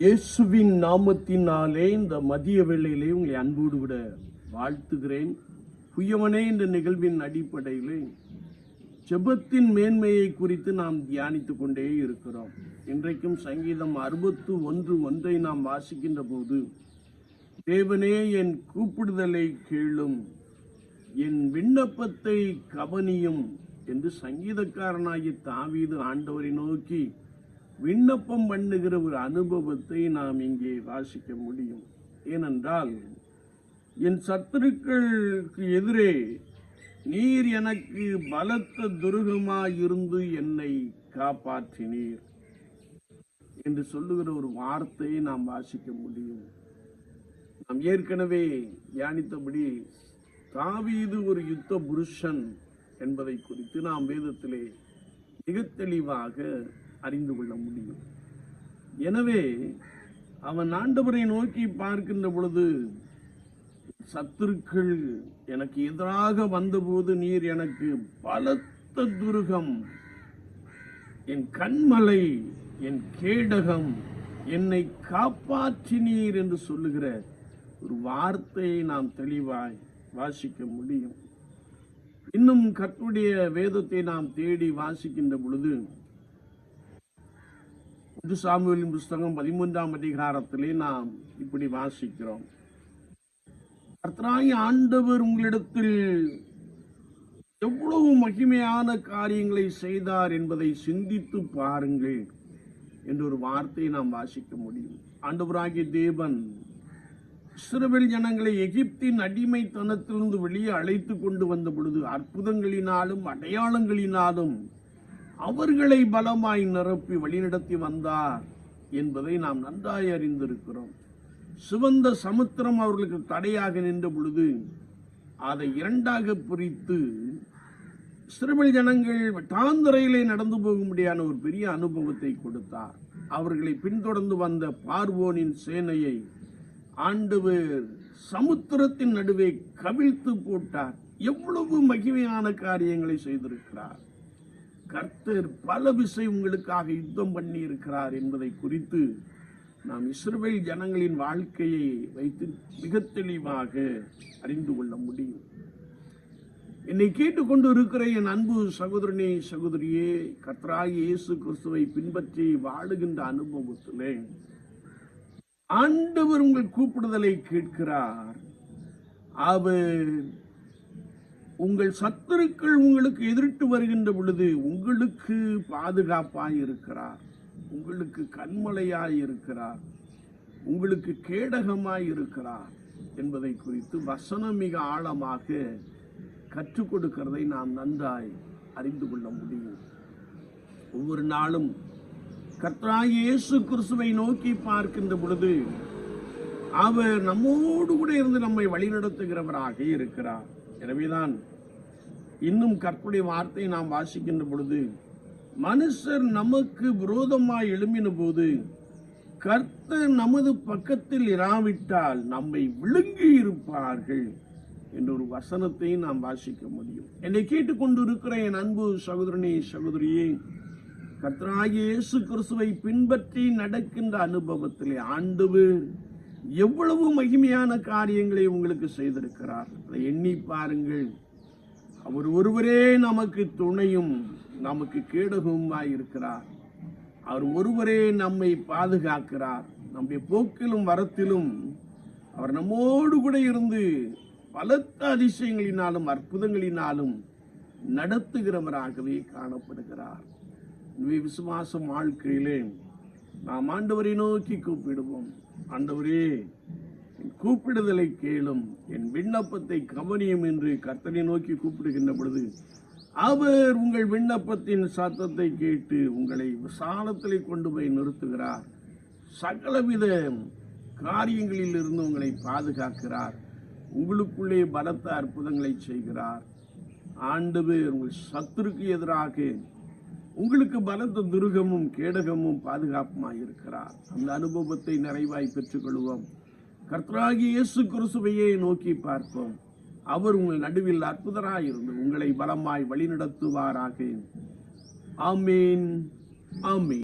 இயேசுவின் நாமத்தினாலே இந்த மதிய வேளையிலே உங்களை அன்போடு விட வாழ்த்துகிறேன். புயவனே இந்த நிகழ்வின் அடிப்படையிலே ஜெபத்தின் மேன்மையை குறித்து நாம் தியானித்துக் கொண்டே இருக்கிறோம். இன்றைக்கும் சங்கீதம் அறுபத்து ஒன்று ஒன்றை நாம் வாசிக்கின்ற போது தேவனே என் கூப்பிடுதலை கேளும் என் விண்ணப்பத்தை கவனியும் என்று சங்கீதக்காரனாகி தாவீது ஆண்டவரை நோக்கி விண்ணப்பம் பண்ணுகிற ஒரு அனுபவத்தை நாம் இங்கே வாசிக்க முடியும். ஏனென்றால் என் சத்துருக்களுக்கு எதிரே நீர் எனக்கு பலத்த துருகமாயிருந்து என்னை காப்பாற்றினீர் என்று சொல்லுகிற ஒரு வார்த்தையை நாம் வாசிக்க முடியும். நாம் ஏற்கனவே தியானித்தபடி தாவீது ஒரு யுத்த புருஷன் என்பதை குறித்து நாம் வேதத்திலே மிக தெளிவாக அறிந்து கொள்ள முடியும். எனவே அவன் ஆண்டவரை நோக்கி பார்க்கின்ற பொழுது சத்துருக்கள் எனக்கு எதிராக வந்தபோது நீர் எனக்கு பலத்த துருகம் என் கண்மலை என் கேடகம் என்னை காப்பாற்றினீர் என்று சொல்லுகிற ஒரு வார்த்தையை நாம் தெளிவாய் வாசிக்க முடியும். இன்னும் கற்றுடைய வேதத்தை நாம் தேடி வாசிக்கின்ற பொழுது புது சாமுவேலின் புஸ்தகம் பதிமூன்றாம் அதிகாரத்திலே நாம் இப்படி வாசிக்கிறோம். கர்த்தராய் ஆண்டவர் உங்களிடத்தில் எவ்வளவு மகிமையான காரியங்களை செய்தார் என்பதை சிந்தித்து பாருங்கள் என்ற ஒரு வார்த்தையை நாம் வாசிக்க முடியும். ஆண்டவராகிய தேவன் இஸ்ரவேல் ஜனங்களை எகிப்தின் அடிமைத்தனத்திலிருந்து வெளியே அழைத்து கொண்டு வந்த பொழுது அற்புதங்களினாலும் அடையாளங்களினாலும் அவர்களை பலமாய் நிரப்பி வழிநடத்தி வந்தார் என்பதை நாம் நன்றாய் அறிந்திருக்கிறோம். சிவந்த சமுத்திரம் அவர்களுக்கு தடையாக நின்ற பொழுது அதை இரண்டாக பிரித்து சிறுமிழ் ஜனங்கள் வட்டாந்தரையிலே நடந்து போகும்படியான ஒரு பெரிய அனுபவத்தை கொடுத்தார். அவர்களை பின்தொடர்ந்து வந்த பார்வோனின் சேனையை ஆண்டவர் சமுத்திரத்தின் நடுவே கவிழ்த்து போட்டார். எவ்வளவு மகிமையான காரியங்களை செய்திருக்கிறார். கர்த்தர் பல விஷயங்களுக்காக யுத்தம் பண்ணி இருக்கிறார் என்பதை குறித்து நாம் இஸ்ரேல் ஜனங்களின் வாழ்க்கையை வைத்து மிக தெளிவாக அறிந்து கொள்ள முடியும். என்னை கேட்டுக்கொண்டு இருக்கிற என் அன்பு சகோதரனே சகோதரியே கத்ராய் இயேசு கிறிஸ்துவை பின்பற்றி வாழுகின்ற அனுபவத்திலே ஆண்டவர் உங்கள் கூப்பிடுதலை கேட்கிறார். அவர் உங்கள் சத்துருக்கள் உங்களுக்கு எதிர்த்து வருகின்ற பொழுது உங்களுக்கு பாதுகாப்பாய் இருக்கிறார். உங்களுக்கு கண்மலையாய் இருக்கிறார். உங்களுக்கு கேடகமாய் இருக்கிறார் என்பதை குறித்து வசனம் மிக ஆழமாக கற்றுக் கொடுக்கிறதை நாம் நன்றாய் அறிந்து கொள்ள முடியும். ஒவ்வொரு நாளும் கர்த்தராய் இயேசு கிறிஸ்துவை நோக்கி பார்க்கின்ற பொழுது அவர் நம்மோடு கூட இருந்து நம்மை வழிநடத்துகிறவராக இருக்கிறார். எனவேதான் இன்னும் கற்புடைய வார்த்தையை நாம் வாசிக்கின்ற பொழுது மனுஷர் நமக்கு விரோதமாய் எழும்பின போது கர்த்தர் நமது பக்கத்தில் இராவிட்டால் நம்மை விழுங்கி இருப்பார்கள் என்ற ஒரு வசனத்தை நாம் வாசிக்க முடியும். என்னை கேட்டுக்கொண்டு இருக்கிற என் அன்பு சகோதரனே சகோதரியே கர்த்தராகிய இயேசு கிறிஸ்துவை பின்பற்றி நடக்கின்ற அனுபவத்திலே ஆண்டவர் எவ்வளவு மகிமையான காரியங்களை உங்களுக்கு செய்திருக்கிறார். அதை எண்ணி பாருங்கள். அவர் ஒருவரே நமக்கு துணையும் நமக்கு கேடகமாய் இருக்கிறார். அவர் ஒருவரே நம்மை பாதுகாக்கிறார். நம்முடைய போக்கிலும் வரத்திலும் அவர் நம்மோடு கூட இருந்து பலத்த அதிசயங்களினாலும் அற்புதங்களினாலும் நடத்துகிறவராகவே காணப்படுகிறார். விசுவாசம் வாழ்க்கையிலே நாம் ஆண்டவரை நோக்கி கூப்பிடுவோம். ஆண்டவரே என் கூப்பிடுதலை கேளும் என் விண்ணப்பத்தை கவனியும் என்று கர்த்தனை நோக்கி கூப்பிடுகின்ற பொழுது அவர் உங்கள் விண்ணப்பத்தின் சத்தத்தை கேட்டு உங்களை விசாலத்தில் கொண்டு போய் நிறுத்துகிறார். சகலவித காரியங்களில் இருந்து உங்களை பாதுகாக்கிறார். உங்களுக்குள்ளே பலத்த அற்புதங்களை செய்கிறார். ஆண்டவர் உங்கள் சத்துருக்கு எதிராக உங்களுக்கு பலத்த துருகமும் கேடகமும் பாதுகாப்புமாய் இருக்கிறார். அந்த அனுபவத்தை நிறைவாய் பெற்றுக்கொள்வோம். கர்த்தராகி இயேசு குருசுவையே நோக்கி பார்ப்போம். அவர் உங்கள் நடுவில் அற்புதராய் இருந்து உங்களை பலமாய் வழிநடத்துவாராக. ஆமீன். ஆமீன்.